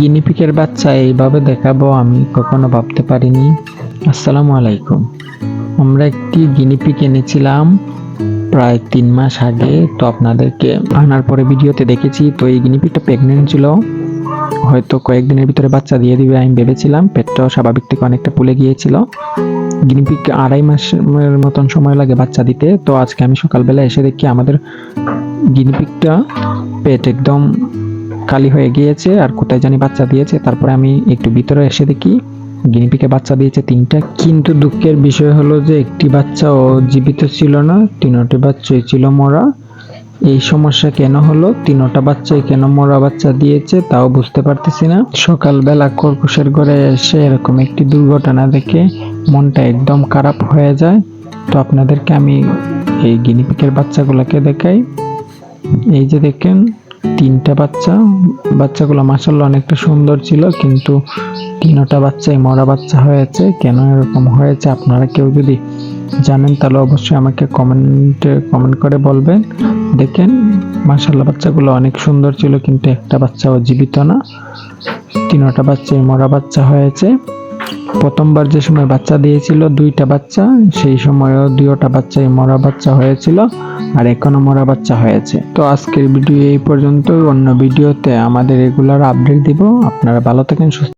গিনিপিকের বাচ্চা এইভাবে দেখাবো আমি, কখনো ভাবতে পারিনি। আসসালামু আলাইকুম। আমরা একটি গিনিপিক এনেছিলাম প্রায় তিন মাস আগে, তো আপনাদেরকে আনার পরে ভিডিওতে দেখেছি, তো এই গিনিপিকটা প্রেগনেন্ট ছিল। হয়তো কয়েকদিনের ভিতরে বাচ্চা দিয়ে দিবে, আমি ভেবেছিলাম। পেটটাও স্বাভাবিক থেকে অনেকটা ফুলে গিয়েছিল। গিনিপিক আড়াই মাসের মতন সময় লাগে বাচ্চা দিতে, তো আজকে আমি সকালবেলা এসে দেখি আমাদের গিনিপিকটা পেট একদম খালি হয়ে গিয়েছে আর কোথায় জানি বাচ্চা দিয়েছে। তারপরে আমি একটু ভিতরে এসে দেখি, গিনিপিকে বাচ্চা দিয়েছে তিনটা। কিন্তু দুঃখের বিষয় হলো যে একটি বাচ্চা ও জীবিত ছিল না, তিনটি বাচ্চাই ছিল মরা। এই সমস্যা কেন হলো? তিনটা বাচ্চাই কেন মরা বাচ্চা দিয়েছে তাও বুঝতে পারতেছি না। সকালবেলা কর্কশের ঘরে এসে এরকম একটি দুর্ঘটনা দেখে মনটা একদম খারাপ হয়ে যায়। তো আপনাদেরকে আমি এই গিনিপিকের বাচ্চাগুলোকে দেখাই। এই যে দেখেন তিনটা বাচ্চা। বাচ্চাগুলো মাসাল্লাহ অনেকটা সুন্দর ছিল, কিন্তু তিনটা বাচ্চাই মরা বাচ্চা হয়েছে। কেন এরকম হয়েছে আপনারা কেউ যদি জানেন, তাহলে অবশ্যই আমাকে কমেন্টে কমেন্ট করে বলবেন। দেখেন মাসাল্লাহ বাচ্চাগুলো অনেক সুন্দর ছিল, কিন্তু একটা বাচ্চাও জীবিত না। তিনটা বাচ্চাই মরা বাচ্চা হয়েছে। প্রথমবার যে সময় বাচ্চা দিয়েছিল, দুইটা বাচ্চা, সেই সময়ও দুইটা বাচ্চাই মরা বাচ্চা হয়েছিল আর এখনও মরা বাচ্চা হয়েছে। তো আজকের ভিডিও এই পর্যন্ত অন্য ভিডিওতে আমাদের রেগুলার আপডেট দিব। আপনারা ভালো থাকেন, সুস্থ